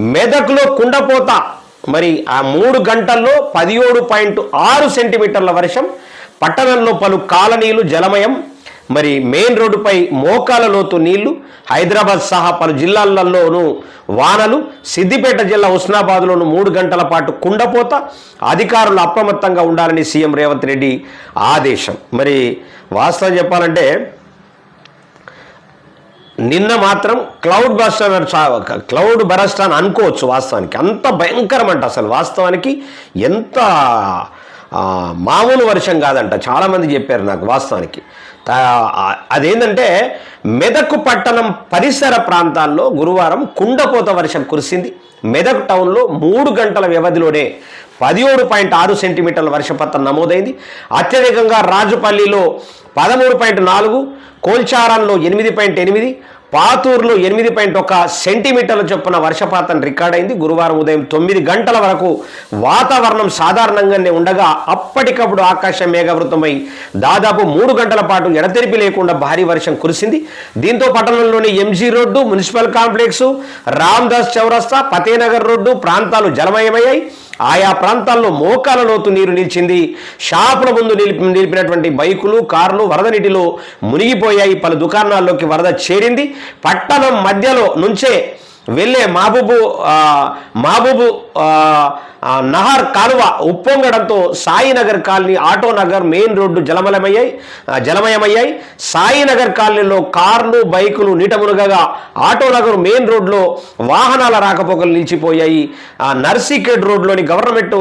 మెదక్లో కుండపోత. మరి ఆ మూడు గంటల్లో పదిహేడు పాయింట్ ఆరు సెంటీమీటర్ల వర్షం పట్టణంలో పలు కాలనీలు జలమయం. మరి మెయిన్ రోడ్డుపై మోకాల లోతు నీళ్ళు హైదరాబాద్ సహా పలు జిల్లాలలోనూ వానలు. సిద్దిపేట జిల్లా హుస్నాబాద్లోనూ మూడు గంటల పాటు కుండపోత. అధికారులు అప్రమత్తంగా ఉండాలని సీఎం రేవంత్ రెడ్డి ఆదేశం. మరి వాస్తవం చెప్పాలంటే నిన్న మాత్రం క్లౌడ్ బస్ట్ అని క్లౌడ్ బరస్ట్ అని అనుకోవచ్చు వాస్తవానికి. అంత భయంకరం అంట అసలు వాస్తవానికి. ఎంత మామూలు వర్షం కాదంట. చాలామంది చెప్పారు నాకు వాస్తవానికి. అదేంటంటే మెదక్ పట్టణం పరిసర ప్రాంతాల్లో గురువారం కుండపోత వర్షం కురిసింది. మెదక్ టౌన్లో మూడు గంటల వ్యవధిలోనే పదిహేడు పాయింట్ ఆరు సెంటీమీటర్ల వర్షపాతం నమోదైంది. అత్యధికంగా రాజుపల్లిలో పదమూడు పాయింట్ నాలుగు కోల్చారంలో ఎనిమిది పాయింట్ ఎనిమిది పాతూరులో ఎనిమిది పాయింట్ ఒక సెంటీమీటర్ల చొప్పున వర్షపాతం రికార్డ్ అయింది. గురువారం ఉదయం తొమ్మిది గంటల వరకు వాతావరణం సాధారణంగానే ఉండగా అప్పటికప్పుడు ఆకాశం మేఘవృతమై దాదాపు మూడు గంటల పాటు ఎడతెరిపి లేకుండా భారీ వర్షం కురిసింది. దీంతో పట్టణంలోని MG road municipal complex Ramdas చౌరస్తా ఫతేనగర్ రోడ్డు ప్రాంతాలు జలమయమయ్యాయి. ఆయా ప్రాంతాల్లో మోకాల లోతు నీరు నిలిచింది. షాపుల ముందు నిలిపి నిలిపినటువంటి బైకులు కార్లు వరద నీటిలో మునిగిపోయాయి. పలు దుకాణాల్లోకి వరద చేరింది. పట్టణం మధ్యలో నుంచే వెళ్ళే మహబూబు ఆ, మహబూబు నహర్ కాలువ ఉప్పొంగడంతో Sainagar colony Auto Nagar main road జలమలమయ్యాయి. జలమయమయ్యాయి. సాయినగర్ కాలనీలో కార్లు బైకులు నీట మునగగా ఆటో నగర్ మెయిన్ రోడ్లో వాహనాల రాకపోకలు నిలిచిపోయాయి. నర్సీకేడ్ రోడ్లోని గవర్నమెంట్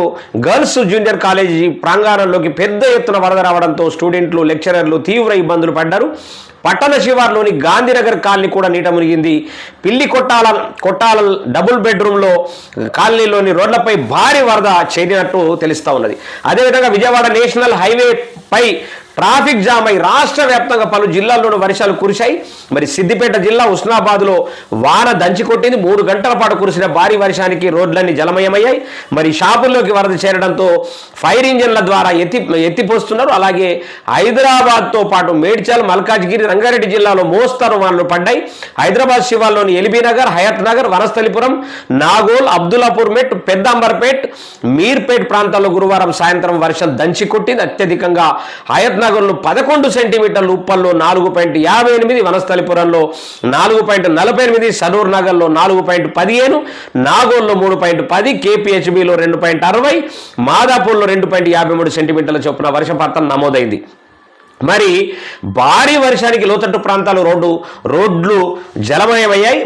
గర్ల్స్ జూనియర్ కాలేజీ ప్రాంగణంలోకి పెద్ద ఎత్తున వరద రావడంతో స్టూడెంట్లు లెక్చరర్లు తీవ్ర ఇబ్బందులు పడ్డారు. పట్టణ శివార్లోని గాంధీనగర్ కాలనీ కూడా నీట మునిగింది. పిల్లి కొట్టాల కొట్టాల డబుల్ బెడ్రూమ్లో కాలనీలోని రోడ్లపై భారీ వరద చేరినట్టు తెలుస్తా ఉన్నది. అదేవిధంగా విజయవాడ నేషనల్ హైవే పై ట్రాఫిక్ జామ్ అయి రాష్ట్ర వ్యాప్తంగా పలు జిల్లాల్లోనూ వర్షాలు కురిశాయి. మరి సిద్దిపేట జిల్లా ఉస్నాబాద్లో వాన దంచి కొట్టింది. మూడు గంటల పాటు కురిసిన భారీ వర్షానికి రోడ్లన్నీ జలమయమయ్యాయి. మరి షాపుల్లోకి వరద చేరడంతో ఫైర్ ఇంజన్ల ద్వారా ఎత్తి ఎత్తిపోస్తున్నారు. అలాగే హైదరాబాద్తో పాటు మేడ్చల్ మల్కాజ్గిరి రంగారెడ్డి జిల్లాలో మోస్తరు వానలు పడ్డాయి. హైదరాబాద్ శివాల్లోని ఎల్బీనగర్ హయత్ నగర్ వనస్థలిపురం నాగోల్ అబ్దుల్లాపూర్ మెట్ పెద్దంబర్పేట్ మీర్పేట్ ప్రాంతాల్లో గురువారం సాయంత్రం వర్షం దంచి కొట్టింది. అత్యధికంగా హయత్ కరీంనగర్లో పదకొండు సెంటీమీటర్లు ఉప్పల్లో నాలుగు పాయింట్ యాభై ఎనిమిది వనస్థలిపురంలో నాలుగు పాయింట్ నలభై ఎనిమిది సరూర్ నగర్లో నాలుగు పాయింట్ పదిహేను నాగోల్లో మూడు పాయింట్ పది కేపీహెచ్బిలో రెండు పాయింట్ అరవై మాదాపూర్లో రెండు పాయింట్ యాభై మూడు సెంటీమీటర్ల చొప్పున వర్షపాతం నమోదైంది. మరి భారీ వర్షానికి లోతట్టు ప్రాంతాలు రోడ్డు రోడ్లు జలమయమయ్యాయి.